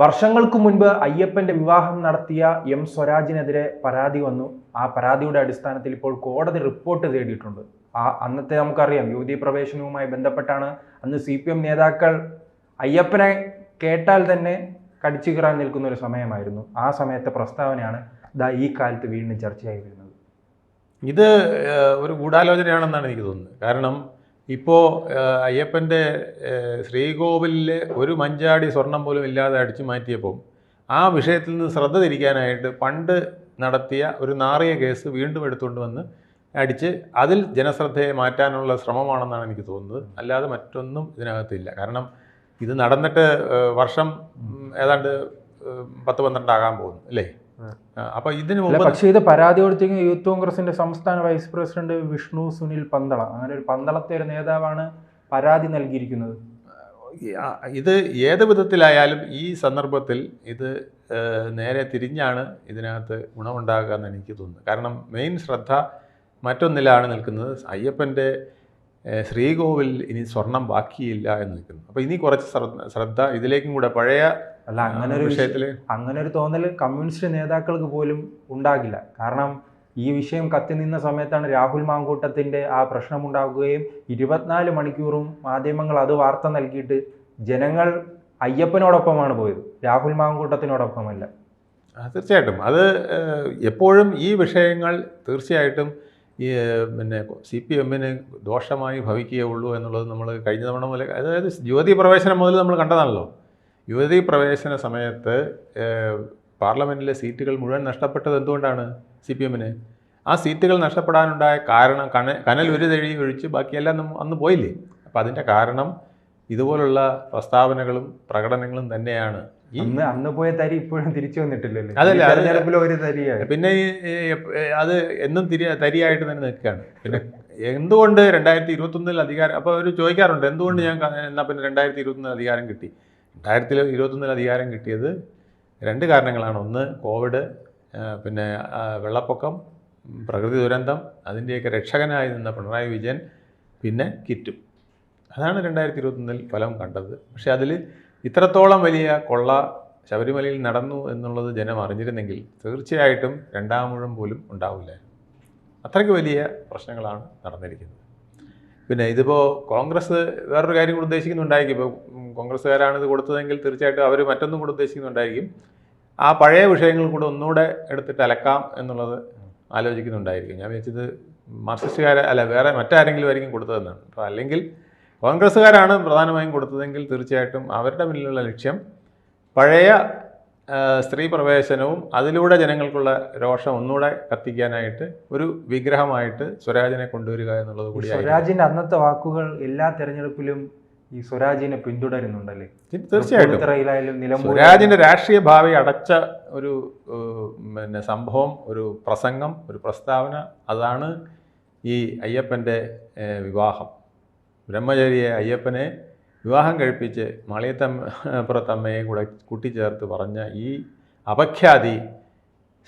വർഷങ്ങൾക്ക് മുൻപ് അയ്യപ്പന്റെ വിവാഹം നടത്തിയ എം സ്വരാജിനെതിരെ പരാതി വന്നു. ആ പരാതിയുടെ അടിസ്ഥാനത്തിൽ ഇപ്പോൾ കോടതി റിപ്പോർട്ട് തേടിയിട്ടുണ്ട്. ആ അന്നത്തെ നമുക്കറിയാം യുവതി പ്രവേശനവുമായി ബന്ധപ്പെട്ടാണ് അന്ന് സി പി എം നേതാക്കൾ അയ്യപ്പനെ കേട്ടാൽ തന്നെ കടിച്ചു കീറാൻ നിൽക്കുന്ന ഒരു സമയമായിരുന്നു. ആ സമയത്തെ പ്രസ്താവനയാണ് ദാ ഈ കാലത്ത് വീണ്ടും ചർച്ചയായി വരുന്നത്. ഇത് ഒരു ഗൂഢാലോചനയാണെന്നാണ് എനിക്ക് തോന്നുന്നത്. കാരണം ഇപ്പോൾ അയ്യപ്പന്റെ ശ്രീകോവിലെ ഒരു മഞ്ചാടി സ്വർണം പോലും ഇല്ലാതെ അടിച്ചു മാറ്റിയപ്പോൾ ആ വിഷയത്തിൽ നിന്ന് ശ്രദ്ധ തിരിക്കാനായിട്ട് പണ്ട് നടത്തിയ ഒരു നാറിയ കേസ് വീണ്ടും എടുത്തുകൊണ്ട് വന്ന് അടിച്ച് അതിൽ ജനശ്രദ്ധയെ മാറ്റാനുള്ള ശ്രമമാണെന്നാണ് എനിക്ക് തോന്നുന്നത്. അല്ലാതെ മറ്റൊന്നും ഇതിനകത്തില്ല. കാരണം ഇത് നടന്നിട്ട് വർഷം ഏതാണ്ട് പത്ത് പന്ത്രണ്ടാകാൻ പോകുന്നു അല്ലേ? ഉം. ഇതിന് പക്ഷേ ഇത് പരാതി കൊടുത്തിരിക്കുന്ന യൂത്ത് കോൺഗ്രസിന്റെ സംസ്ഥാന വൈസ് പ്രസിഡന്റ് വിഷ്ണു സുനിൽ പന്തള. അങ്ങനെ ഒരു പന്തളത്തെ ഒരു നേതാവാണ് പരാതി നൽകിയിരിക്കുന്നത്. ഇത് ഏത് വിധത്തിലായാലും ഈ സന്ദർഭത്തിൽ ഇത് നേരെ തിരിഞ്ഞാണ് ഇതിനകത്ത് ഗുണമുണ്ടാകുക എന്ന് എനിക്ക് തോന്നുന്നു. കാരണം മെയിൻ ശ്രദ്ധ മറ്റൊന്നിലാണ് നിൽക്കുന്നത്. അയ്യപ്പന്റെ ശ്രീകോവിൽ ഇനി സ്വർണം ബാക്കിയില്ല എന്ന് നിൽക്കുന്നു. അപ്പോൾ ഇനി കുറച്ച് ശ്രദ്ധ- ഇതിലേക്കും കൂടെ പഴയ അല്ല അങ്ങനെ ഒരു വിഷയത്തിൽ അങ്ങനെ ഒരു തോന്നൽ കമ്മ്യൂണിസ്റ്റ് നേതാക്കൾക്ക് പോലും ഉണ്ടാകില്ല. കാരണം ഈ വിഷയം കത്തി നിന്ന സമയത്താണ് രാഹുൽ മാങ്കൂട്ടത്തിന്റെ ആ പ്രശ്നം പ്രശ്നമുണ്ടാകുകയും ഇരുപത്തിനാല് മണിക്കൂറും മാധ്യമങ്ങൾ അത് വാർത്ത നൽകിയിട്ട് ജനങ്ങൾ അയ്യപ്പനോടൊപ്പമാണ് പോയത്. രാഹുൽ മാങ്കൂട്ടത്തിനോടൊപ്പമല്ല. തീർച്ചയായിട്ടും. അത് എപ്പോഴും ഈ വിഷയങ്ങൾ തീർച്ചയായിട്ടും ഈ പിന്നെ സി പി എമ്മിന് ദോഷമായി ഭവിക്കുകയുള്ളൂ എന്നുള്ളത് നമ്മൾ കഴിഞ്ഞ തവണ മുതൽ അതായത് യുവതി പ്രവേശനം മുതൽ നമ്മൾ കണ്ടതാണല്ലോ. യുവതി പ്രവേശന സമയത്ത് പാർലമെന്റിലെ സീറ്റുകൾ മുഴുവൻ നഷ്ടപ്പെട്ടത് എന്തുകൊണ്ടാണ് സി പി എമ്മിന് ആ സീറ്റുകൾ നഷ്ടപ്പെടാനുണ്ടായ കാരണം കണ കനൽ ഒരു തഴി ഒഴിച്ച് ബാക്കിയെല്ലാം നമ്മൾ അന്ന് പോയില്ലേ? അപ്പോൾ അതിന്റെ കാരണം ഇതുപോലുള്ള പ്രസ്താവനകളും പ്രകടനങ്ങളും തന്നെയാണ്. അന്ന് അന്ന് പോയ തരി ഇപ്പോഴും തിരിച്ചു വന്നിട്ടില്ലല്ലോ. അതല്ല, തെരഞ്ഞെടുപ്പിൽ ഒരു തരിയായി. പിന്നെ അത് എന്നും തിരി തരിയായിട്ട് തന്നെ നിൽക്കുകയാണ്. പിന്നെ എന്തുകൊണ്ട് രണ്ടായിരത്തി ഇരുപത്തൊന്നിൽ അധികാരം അപ്പോൾ അവർ ചോദിക്കാറുണ്ട് എന്തുകൊണ്ട് ഞാൻ എന്നാ പിന്നെ രണ്ടായിരത്തി ഇരുപത്തൊന്നിൽ അധികാരം കിട്ടി? രണ്ടായിരത്തി ഇരുപത്തൊന്നിൽ അധികാരം കിട്ടിയത് രണ്ട് കാരണങ്ങളാണ്. ഒന്ന് കോവിഡ് പിന്നെ വെള്ളപ്പൊക്കം പ്രകൃതി ദുരന്തം അതിന്റെയൊക്കെ രക്ഷകനായി നിന്ന പിണറായി വിജയൻ പിന്നെ കിറ്റും. അതാണ് രണ്ടായിരത്തി ഇരുപത്തൊന്നിൽ ഫലം കണ്ടത്. പക്ഷേ അതിൽ ഇത്രത്തോളം വലിയ കൊള്ള ശബരിമലയിൽ നടന്നു എന്നുള്ളത് ജനം അറിഞ്ഞിരുന്നെങ്കിൽ തീർച്ചയായിട്ടും രണ്ടാമൂഴം പോലും ഉണ്ടാവില്ല അത്രയ്ക്ക് വലിയ പ്രശ്നങ്ങളാണ് നടന്നിരിക്കുന്നത്. പിന്നെ ഇതിപ്പോൾ കോൺഗ്രസ് വേറൊരു കാര്യം കൂടെ ഉദ്ദേശിക്കുന്നുണ്ടായിരിക്കും. ഇപ്പോൾ കോൺഗ്രസ്സുകാരാണ് ഇത് കൊടുത്തതെങ്കിൽ തീർച്ചയായിട്ടും അവർ മറ്റൊന്നും കൂടെ ഉദ്ദേശിക്കുന്നുണ്ടായിരിക്കും. ആ പഴയ വിഷയങ്ങൾ കൂടെ ഒന്നുകൂടെ എടുത്തിട്ട് അലക്കാം എന്നുള്ളത് ആലോചിക്കുന്നുണ്ടായിരിക്കും. ഞാൻ വിചാരിച്ചത് മാർക്സിസ്റ്റുകാരെ അല്ല വേറെ മറ്റാരെങ്കിലും ആയിരിക്കും കൊടുത്തതെന്നാണ്. അപ്പോൾ അല്ലെങ്കിൽ കോൺഗ്രസ്സുകാരാണ് പ്രധാനമായും കൊടുത്തതെങ്കിൽ തീർച്ചയായിട്ടും അവരുടെ മുന്നിലുള്ള ലക്ഷ്യം പഴയ സ്ത്രീ പ്രവേശനവും അതിലൂടെ ജനങ്ങൾക്കുള്ള രോഷം ഒന്നുകൂടെ കത്തിക്കാനായിട്ട് ഒരു വിഗ്രഹമായിട്ട് സ്വരാജിനെ കൊണ്ടുവരിക എന്നുള്ളത് കൂടി സ്വരാജിന്റെ അന്നത്തെ വാക്കുകൾ എല്ലാ തെരഞ്ഞെടുപ്പിലും ഈ സ്വരാജിനെ പിന്തുടരുന്നുണ്ടല്ലേ? തീർച്ചയായിട്ടും. സ്വരാജിന്റെ രാഷ്ട്രീയ ഭാവി അടച്ച ഒരു പിന്നെ സംഭവം ഒരു പ്രസംഗം ഒരു പ്രസ്താവന അതാണ് ഈ അയ്യപ്പന്റെ വിവാഹം. ബ്രഹ്മചാരിയെ അയ്യപ്പനെ വിവാഹം കഴിപ്പിച്ച് മാളിയത്തമ്മയെ കൂടെ കൂട്ടിച്ചേർത്ത് പറഞ്ഞ ഈ അപഖ്യാതി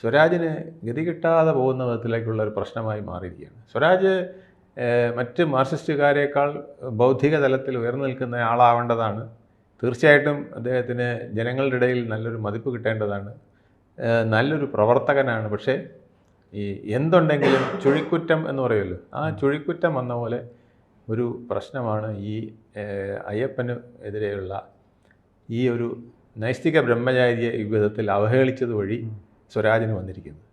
സ്വരാജിന് ഗതി കിട്ടാതെ പോകുന്ന വിധത്തിലേക്കുള്ള ഒരു പ്രശ്നമായി മാറിയിരിക്കുകയാണ്. സ്വരാജ് മറ്റ് മാർക്സിസ്റ്റുകാരേക്കാൾ ബൗദ്ധിക തലത്തിൽ ഉയർന്നു നിൽക്കുന്ന ആളാവേണ്ടതാണ്. തീർച്ചയായിട്ടും അദ്ദേഹത്തിന് ജനങ്ങളുടെ ഇടയിൽ നല്ലൊരു മതിപ്പ് കിട്ടേണ്ടതാണ്. നല്ലൊരു പ്രവർത്തകനാണ്. പക്ഷേ ഈ എന്തുണ്ടെങ്കിലും ചുഴിക്കുറ്റം എന്ന് പറയുമല്ലോ ആ ചുഴിക്കുറ്റം വന്ന പോലെ ഒരു പ്രശ്നമാണ് ഈ അയ്യപ്പനെതിരെയുള്ള അയ്യപ്പന് എതിരെയുള്ള ഈ ഒരു നൈസ്തിക ബ്രഹ്മചാരിയെ യുഗത്തിൽ വിധത്തിൽ അവഹേളിച്ചത് വഴി സ്വരാജിന് വന്നിരിക്കുന്നത്.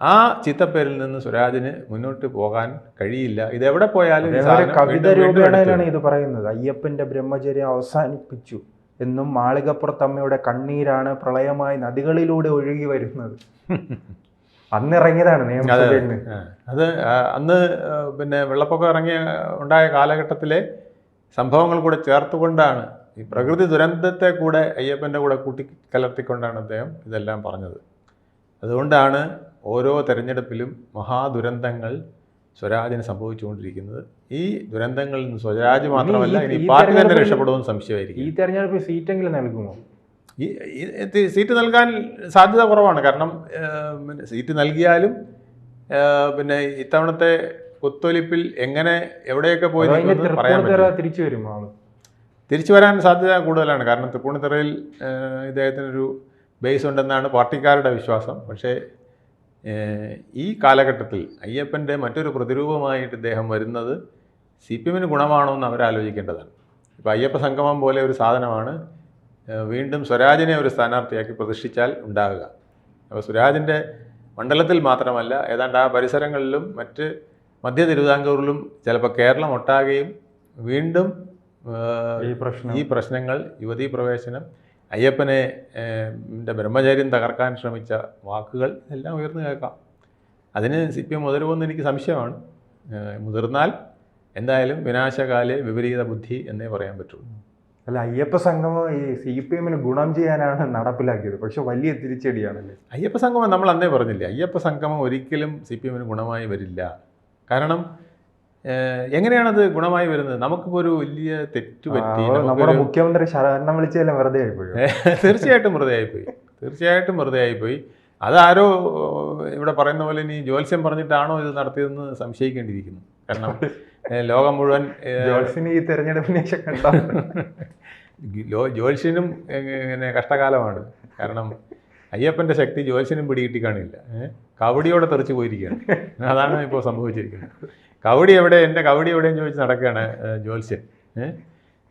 ആ ചിത്തപ്പേരിൽ നിന്ന് സ്വരാജിന് മുന്നോട്ട് പോകാൻ കഴിയില്ല. ഇത് എവിടെ പോയാലും കവിത രൂപേണയിലാണ് ഇത് പറയുന്നത്. അയ്യപ്പന്റെ ബ്രഹ്മചര്യം അവസാനിപ്പിച്ചു എന്നും മാളികപ്പുറത്തമ്മയുടെ കണ്ണീരാണ് പ്രളയമായി നദികളിലൂടെ ഒഴുകി വരുന്നത്. അന്നിറങ്ങിയതാണ് നിയമസഭയിൽ അത് അന്ന് പിന്നെ വെള്ളപ്പൊക്കം ഇറങ്ങിയ ഉണ്ടായ കാലഘട്ടത്തിലെ സംഭവങ്ങൾ കൂടെ ചേർത്തുകൊണ്ടാണ് ഈ പ്രകൃതി ദുരന്തത്തെ കൂടെ അയ്യപ്പന്റെ കൂടെ കൂട്ടി കലർത്തിക്കൊണ്ടാണ് അദ്ദേഹം ഇതെല്ലാം പറഞ്ഞത്. അതുകൊണ്ടാണ് ഓരോ തെരഞ്ഞെടുപ്പിലും മഹാദുരന്തങ്ങൾ സ്വരാജിന് സംഭവിച്ചുകൊണ്ടിരിക്കുന്നത്. ഈ ദുരന്തങ്ങളിൽ നിന്ന് സ്വരാജ് മാത്രമല്ല ഇനി പാർട്ടി തന്നെ രക്ഷപ്പെടുമെന്ന് സംശയമായിരിക്കും. ഈ തെരഞ്ഞെടുപ്പിൽ സീറ്റെങ്കിലും നൽകുമോ? ഈ സീറ്റ് നൽകാൻ സാധ്യത കുറവാണ്. കാരണം പിന്നെ സീറ്റ് നൽകിയാലും പിന്നെ ഇത്തവണത്തെ കുത്തൊലിപ്പിൽ എങ്ങനെ എവിടെയൊക്കെ പോയി പറയാൻ തിരിച്ചു വരുമ്പോൾ ആൾ? തിരിച്ചു വരാൻ സാധ്യത കൂടുതലാണ്. കാരണം തൃപ്പൂണിത്തറയിൽ ഇദ്ദേഹത്തിനൊരു ബേസ് ഉണ്ടെന്നാണ് പാർട്ടിക്കാരുടെ വിശ്വാസം. പക്ഷേ ഈ കാലഘട്ടത്തിൽ അയ്യപ്പന്റെ മറ്റൊരു പ്രതിരൂപമായിട്ട് ഇദ്ദേഹം വരുന്നത് സി പി എമ്മിന് ഗുണമാണോ എന്ന് അവരാലോചിക്കേണ്ടതാണ്. ഇപ്പോൾ അയ്യപ്പ സംഗമം പോലെ ഒരു സാധനമാണ് വീണ്ടും സ്വരാജിനെ ഒരു സ്ഥാനാർത്ഥിയാക്കി പ്രതിഷ്ഠിച്ചാൽ ഉണ്ടാകുക. അപ്പോൾ സ്വരാജിന്റെ മണ്ഡലത്തിൽ മാത്രമല്ല ഏതാണ്ട് ആ പരിസരങ്ങളിലും മറ്റ് മധ്യ തിരുവിതാംകൂറിലും ചിലപ്പോൾ കേരളം ഒട്ടാകെയും വീണ്ടും ഈ പ്രശ്നം. ഈ പ്രശ്നങ്ങൾ യുവതീ പ്രവേശനം അയ്യപ്പനെ ബ്രഹ്മചര്യം തകർക്കാൻ ശ്രമിച്ച വാക്കുകൾ എല്ലാം ഉയർന്നു കേൾക്കാം. അതിന് സി പി എം മുതിരുമെന്ന് എനിക്ക് സംശയമാണ്. മുതിർന്നാൽ എന്തായാലും വിനാശകാലെ വിപരീത ബുദ്ധി എന്നേ പറയാൻ പറ്റുള്ളൂ. അല്ല അയ്യപ്പ സംഗമം ഈ സി പി എമ്മിന് ഗുണം ചെയ്യാനാണ് നടപ്പിലാക്കിയത്. പക്ഷെ വലിയ തിരിച്ചടിയാണല്ലേ? അയ്യപ്പ സംഗമം നമ്മൾ അന്നേ പറഞ്ഞില്ലേ അയ്യപ്പ സംഗമം ഒരിക്കലും സി പി എമ്മിന് ഗുണമായി വരില്ല. കാരണം എങ്ങനെയാണത് ഗുണമായി വരുന്നത്? നമുക്കിപ്പോൾ ഒരു വലിയ തെറ്റ് പറ്റി നമ്മുടെ മുഖ്യമന്ത്രി ശരണം വിളിച്ചതെല്ലാം വെറുതെ ആയിപ്പോയി? തീർച്ചയായിട്ടും വെറുതെ ആയിപ്പോയി. തീർച്ചയായിട്ടും വെറുതെ ആയിപ്പോയി. അതാരോ ഇവിടെ പറയുന്ന പോലെ ഇനി ജ്യോത്സ്യം പറഞ്ഞിട്ടാണോ ഇത് നടത്തിയതെന്ന് സംശയിക്കേണ്ടിയിരിക്കുന്നു. കാരണം ലോകം മുഴുവൻ ജോൽസിന് ജോൾസിന് ഈ തെരഞ്ഞെടുപ്പിനെ കണ്ടോ ലോ ജ്യോത്സ്യനും ഇങ്ങനെ കഷ്ടകാലമാണ്. കാരണം അയ്യപ്പന്റെ ശക്തി ജോൽസിനും പിടികിട്ടി കാണില്ല? കവടിയോടെ തെറിച്ച് പോയിരിക്കുകയാണ്. അതാണ് ഇപ്പോൾ സംഭവിച്ചിരിക്കുന്നത്. കവടി എവിടെ എന്റെ കവടി എവിടെയും ചോദിച്ച് നടക്കുകയാണ്?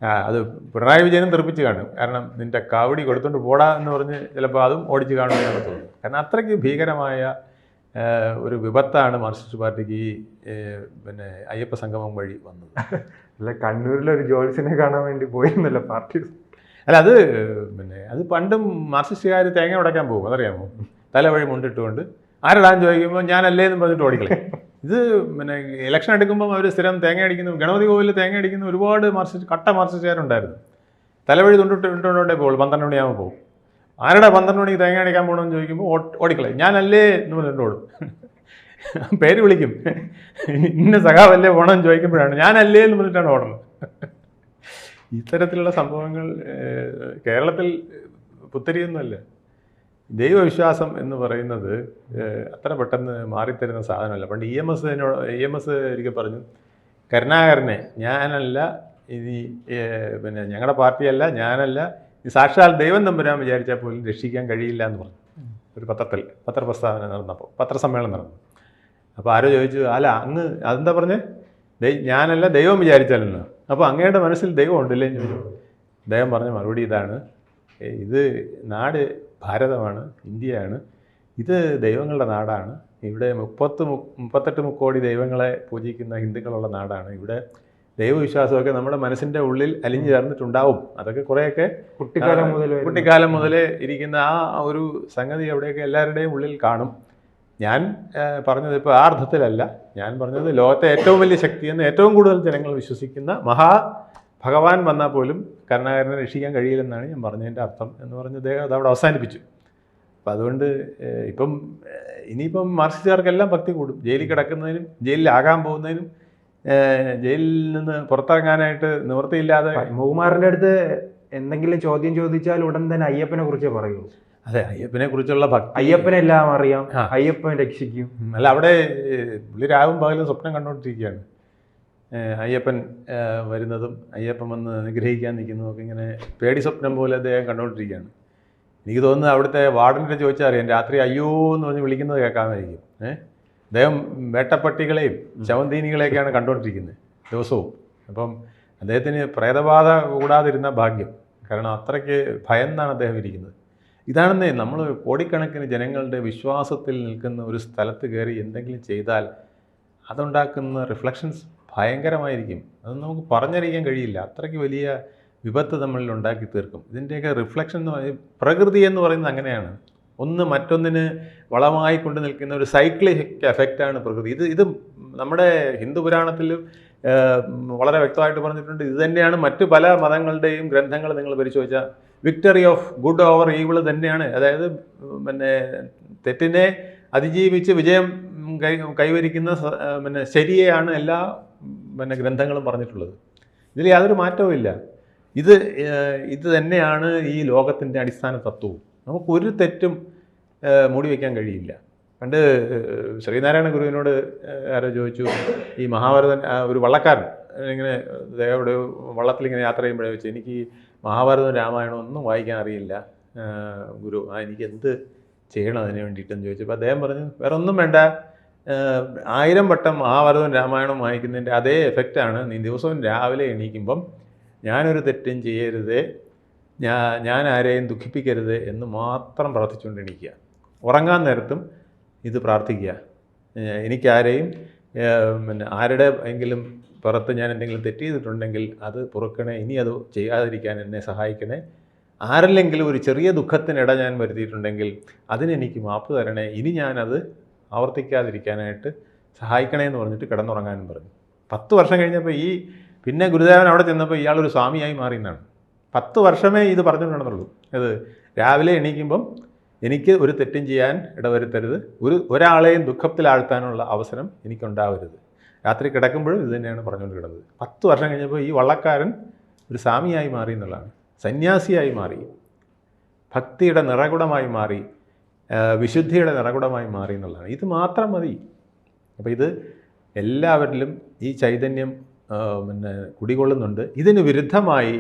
ആ അത് പിണറായി വിജയനും തെറിപ്പിച്ച് കാണും. കാരണം നിന്റെ കവടി കൊടുത്തോണ്ട് പോടാ എന്ന് പറഞ്ഞ് ചിലപ്പോൾ അതും ഓടിച്ച് കാണുമെന്നാണ് തോന്നുന്നത് കാരണം അത്രയ്ക്ക് ഭീകരമായ ഒരു വിപത്താണ് മാർക്സിസ്റ്റ് പാർട്ടിക്ക് ഈ പിന്നെ അയ്യപ്പ സംഗമം വഴി വന്നത്. അല്ല കണ്ണൂരിലൊരു ജോലിസിനെ കാണാൻ വേണ്ടി പോയിരുന്നല്ലോ പാർട്ടി. അല്ല അത് പിന്നെ അത് പണ്ടും മാർക്സിസ്റ്റുകാർ തേങ്ങ ഉടയ്ക്കാൻ പോകും അതറിയാമോ? തലവഴി മുണ്ടിട്ടുകൊണ്ട് ആരടാൻ ചോദിക്കുമ്പോൾ ഞാനല്ലേ എന്ന് പറഞ്ഞിട്ട് ഓടിക്കളെ ഇത് പിന്നെ ഇലക്ഷൻ എടുക്കുമ്പോൾ അവർ സ്ഥിരം തേങ്ങ അടിക്കുന്നു ഗണപതി കോവിലിൽ തേങ്ങ അടിക്കുന്ന ഒരുപാട് മാർക്സിസ്റ്റ് കട്ട മാർക്സിസ്റ്റുകാരുണ്ടായിരുന്നു. തലവഴി തുണ്ടിട്ട് ഇട്ടുകൊണ്ടേ പോകുള്ളൂ പന്ത്രണ്ട് മണിയാകുമ്പോൾ പോകും ആരുടെ പന്ത്രണ്ട് മണിക്ക് തേങ്ങ അടിക്കാൻ പോകണമെന്ന് ചോദിക്കുമ്പോൾ ഓടിക്കളയും. ഓടിക്കളെ ഞാനല്ലേ എന്ന് പറഞ്ഞിട്ട് ഓടും. പേര് വിളിക്കും. ഇന്ന സഖാവല്ലേ പോകണമെന്ന് ചോദിക്കുമ്പോഴാണ്. ഞാനല്ലേ എന്ന് പറഞ്ഞിട്ടാണ് ഓടുന്നത്. ഇത്തരത്തിലുള്ള സംഭവങ്ങൾ കേരളത്തിൽ പുത്തരിയൊന്നുമല്ല. ദൈവവിശ്വാസം എന്ന് പറയുന്നത് അത്ര പെട്ടെന്ന് മാറിത്തരുന്ന സാധനമല്ല. പണ്ട് ഇ എം എസ് എന്നോട് ഇ എം എസ് ഒരിക്കൽ പറഞ്ഞു കരുണാകരനെ ഞാനല്ല ഇനി പിന്നെ ഞങ്ങളുടെ പാർട്ടിയല്ല ഞാനല്ല ഈ സാക്ഷാൽ ദൈവം തമ്പുരാൻ വിചാരിച്ചാൽ പോലും രക്ഷിക്കാൻ കഴിയില്ല എന്ന് പറഞ്ഞു. ഒരു പത്രത്തിൽ പത്രപ്രസ്താവന നടന്നപ്പോൾ പത്രസമ്മേളനം നടന്നു. അപ്പോൾ ആരോ ചോദിച്ചു അല്ല അങ്ങ് അതെന്താ പറഞ്ഞേ? ദൈ ഞാനല്ല ദൈവം വിചാരിച്ചാലെന്ന്. അപ്പോൾ അങ്ങയുടെ മനസ്സിൽ ദൈവം ഉണ്ടല്ലേ ചോദിച്ചു. ദൈവം പറഞ്ഞ മറുപടി ഇതാണ്. "ഏ, ഇത് നാട് ഭാരതമാണ് ഇന്ത്യയാണ്. ഇത് ദൈവങ്ങളുടെ നാടാണ്. ഇവിടെ മുപ്പത്ത് മുപ്പത്തെട്ട് മുക്കോടി ദൈവങ്ങളെ പൂജിക്കുന്ന ഹിന്ദുക്കളുള്ള നാടാണ്. ഇവിടെ ദൈവവിശ്വാസമൊക്കെ നമ്മുടെ മനസ്സിന്റെ ഉള്ളിൽ അലിഞ്ഞു ചേർന്നിട്ടുണ്ടാവും. അതൊക്കെ കുറേയൊക്കെ കുട്ടിക്കാലം മുതൽ കുട്ടിക്കാലം മുതലേ ഇരിക്കുന്ന ആ ഒരു സംഗതി അവിടെയൊക്കെ എല്ലാവരുടെയും ഉള്ളിൽ കാണും. ഞാൻ പറഞ്ഞത് ഇപ്പോൾ ആ അർത്ഥത്തിലല്ല ഞാൻ പറഞ്ഞത് ലോകത്തെ ഏറ്റവും വലിയ ശക്തി എന്ന് ഏറ്റവും കൂടുതൽ ജനങ്ങൾ വിശ്വസിക്കുന്ന മഹാ ഭഗവാൻ വന്നാൽ പോലും കരുണാകരനെ രക്ഷിക്കാൻ കഴിയില്ലെന്നാണ് ഞാൻ പറഞ്ഞതിന്റെ അർത്ഥം എന്ന് പറഞ്ഞ് അദ്ദേഹം അത് അവിടെ അവസാനിപ്പിച്ചു. അപ്പം അതുകൊണ്ട് ഇപ്പം ഇനിയിപ്പം മാർക്സിസ്റ്റുകാർക്കെല്ലാം ഭക്തി കൂടും. ജയിലിൽ കിടക്കുന്നതിനും ജയിലിലാകാൻ പോകുന്നതിനും ജയിലിൽ നിന്ന് പുറത്തിറങ്ങാനായിട്ട് നിവൃത്തിയില്ലാതെ മൂമാറിന്റെ അടുത്ത് എന്തെങ്കിലും ചോദ്യം ചോദിച്ചാൽ ഉടൻ തന്നെ അയ്യപ്പനെ കുറിച്ച് പറയൂ. അതെ അയ്യപ്പനെ കുറിച്ചുള്ള ഭക്തി അയ്യപ്പനെല്ലാം അറിയാം. ആ. അയ്യപ്പൻ രക്ഷിക്കും. അല്ല അവിടെ പുള്ളി രാവും പകലും സ്വപ്നം കണ്ടുകൊണ്ടിരിക്കുകയാണ്. അയ്യപ്പൻ വരുന്നതും അയ്യപ്പൻ വന്ന് അനുഗ്രഹിക്കാൻ നിൽക്കുന്നതും ഒക്കെ ഇങ്ങനെ പേടി സ്വപ്നം പോലെ അദ്ദേഹം കണ്ടുകൊണ്ടിരിക്കുകയാണ്. എനിക്ക് തോന്നുന്നത് അവിടുത്തെ വാർഡന്റെ ചോദിച്ചാൽ അറിയാം രാത്രി അയ്യോ എന്ന് പറഞ്ഞ് വിളിക്കുന്നത് കേൾക്കാമായിരിക്കും. ഏഹ് അദ്ദേഹം വേട്ടപ്പട്ടികളെയും ശവന്തീനികളെയൊക്കെയാണ് കണ്ടുകൊണ്ടിരിക്കുന്നത് ദിവസവും. അപ്പം അദ്ദേഹത്തിന് പ്രേതബാധ കൂടാതിരുന്ന ഭാഗ്യം. കാരണം അത്രയ്ക്ക് ഭയന്നാണ് അദ്ദേഹം ഇരിക്കുന്നത്. ഇതാണെന്നേ നമ്മൾ കോടിക്കണക്കിന് ജനങ്ങളുടെ വിശ്വാസത്തിൽ നിൽക്കുന്ന ഒരു സ്ഥലത്ത് കയറി എന്തെങ്കിലും ചെയ്താൽ അതുണ്ടാക്കുന്ന റിഫ്ലക്ഷൻസ് ഭയങ്കരമായിരിക്കും. അത് നമുക്ക് പറഞ്ഞറിയിക്കാൻ കഴിയില്ല. അത്രയ്ക്ക് വലിയ വിപത്ത് നമ്മളിൽ ഉണ്ടാക്കി തീർക്കും ഇതിന്റെയൊക്കെ റിഫ്ലക്ഷൻ എന്ന് പറയുന്നത് പ്രകൃതി എന്ന് പറയുന്നത് അങ്ങനെയാണ്. ഒന്ന് മറ്റൊന്നിന് വളമായി കൊണ്ട് നിൽക്കുന്ന ഒരു സൈക്ലിക് എഫക്റ്റാണ് പ്രകൃതി. ഇത് ഇത് നമ്മുടെ ഹിന്ദു പുരാണത്തിലും വളരെ വ്യക്തമായിട്ട് പറഞ്ഞിട്ടുണ്ട്. ഇത് തന്നെയാണ് മറ്റു പല മതങ്ങളുടെയും ഗ്രന്ഥങ്ങൾ നിങ്ങൾ പരിശോധിച്ചാൽ victory of good over evil തന്നെയാണ്. അതായത് പിന്നെ തെറ്റിനെ അതിജീവിച്ച് വിജയം കൈ കൈവരിക്കുന്ന പിന്നെ ശരിയെയാണ് എല്ലാ പിന്നെ ഗ്രന്ഥങ്ങളും പറഞ്ഞിട്ടുള്ളത്. ഇതിൽ യാതൊരു മാറ്റവും ഇത് ഇത് തന്നെയാണ് ഈ ലോകത്തിന്റെ അടിസ്ഥാന തത്വവും. നമുക്കൊരു തെറ്റും മൂടി വയ്ക്കാൻ കഴിയില്ല. പണ്ട് ശ്രീനാരായണ ഗുരുവിനോട് ആരോ ചോദിച്ചു ഈ മഹാഭാരതൻ ഒരു വള്ളക്കാരൻ ഇങ്ങനെ ദേവയുടെ വള്ളത്തിൽ ഇങ്ങനെ യാത്ര ചെയ്യുമ്പോഴേ വെച്ച് എനിക്ക് മഹാഭാരതവും രാമായണവും ഒന്നും വായിക്കാൻ അറിയില്ല. ഗുരു ആ എനിക്ക് എന്ത് ചെയ്യണം അതിന് വേണ്ടിയിട്ടെന്ന് ചോദിച്ചപ്പോൾ അദ്ദേഹം പറഞ്ഞു വേറെ ഒന്നും വേണ്ട ആയിരം വട്ടം മഹാഭാരതവും രാമായണവും വായിക്കുന്നതിന്റെ അതേ എഫക്റ്റാണ് നീ ദിവസവും രാവിലെ എണീക്കുമ്പം ഞാനൊരു തെറ്റും ചെയ്യരുത്. ഞാ ഞാൻ ആരെയും ദുഃഖിപ്പിക്കരുത് എന്ന് മാത്രം പ്രാർത്ഥിച്ചുകൊണ്ടിരിക്കുക. ഉറങ്ങാൻ നേരത്തും ഇത് പ്രാർത്ഥിക്കുക. എനിക്കാരെയും പിന്നെ ആരുടെ എങ്കിലും പുറത്ത് ഞാൻ എന്തെങ്കിലും തെറ്റ് ചെയ്തിട്ടുണ്ടെങ്കിൽ അത് പുറക്കണേ ഇനി അത് ചെയ്യാതിരിക്കാൻ എന്നെ സഹായിക്കണേ. ആരെല്ലെങ്കിലും ഒരു ചെറിയ ദുഃഖത്തിനിട ഞാൻ വരുത്തിയിട്ടുണ്ടെങ്കിൽ അതിനെനിക്ക് മാപ്പ് തരണേ. ഇനി ഞാനത് ആവർത്തിക്കാതിരിക്കാനായിട്ട് സഹായിക്കണേ എന്ന് പറഞ്ഞിട്ട് കിടന്നുറങ്ങാനും പറഞ്ഞു. പത്ത് വർഷം കഴിഞ്ഞപ്പോൾ ഈ പിന്നെ ഗുരുദേവൻ അവിടെ ചെന്നപ്പോൾ ഇയാളൊരു സ്വാമിയായി മാറി എന്നാണ്. പത്ത് വർഷമേ ഇത് പറഞ്ഞു നടന്നുള്ളൂ അത് രാവിലെ എണീക്കുമ്പം എനിക്ക് ഒരു തെറ്റും ചെയ്യാൻ ഇടവരുത്തരുത്. ഒരു ഒരാളെയും ദുഃഖത്തിലാഴ്ത്താനുള്ള അവസരം എനിക്കുണ്ടാവരുത്. രാത്രി കിടക്കുമ്പോഴും ഇത് തന്നെയാണ് പറഞ്ഞുകൊണ്ട് കിടന്നത്. പത്ത് വർഷം കഴിഞ്ഞപ്പോൾ ഈ വള്ളക്കാരൻ ഒരു സ്വാമിയായി മാറി എന്നുള്ളതാണ്. സന്യാസിയായി മാറി. ഭക്തിയുടെ നിറകുടമായി മാറി. വിശുദ്ധിയുടെ നിറകുടമായി മാറി എന്നുള്ളതാണ്. ഇത് മാത്രം മതി. അപ്പോൾ ഇത് എല്ലാവരിലും ഈ ചൈതന്യം പിന്നെ കുടികൊള്ളുന്നുണ്ട്. ഇതിന് വിരുദ്ധമായി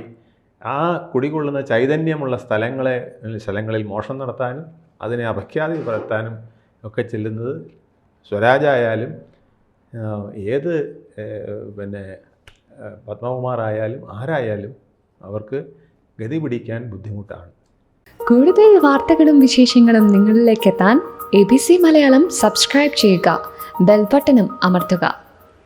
ആ കുടികൊള്ളുന്ന ചൈതന്യമുള്ള സ്ഥലങ്ങളെ സ്ഥലങ്ങളിൽ മോഷണം നടത്താനും അതിനെ അപഖ്യാതി പരത്താനും ഒക്കെ ചെല്ലുന്നത് സ്വരാജായാലും ഏത് പിന്നെ പത്മകുമാറായാലും ആരായാലും അവർക്ക് ഗതി പിടിക്കാൻ ബുദ്ധിമുട്ടാണ്. കൂടുതൽ വാർത്തകളും വിശേഷങ്ങളും നിങ്ങളിലേക്ക് എത്താൻ A B C Malayalam subscribe ചെയ്യുക. ബെൽബട്ടനും അമർത്തുക.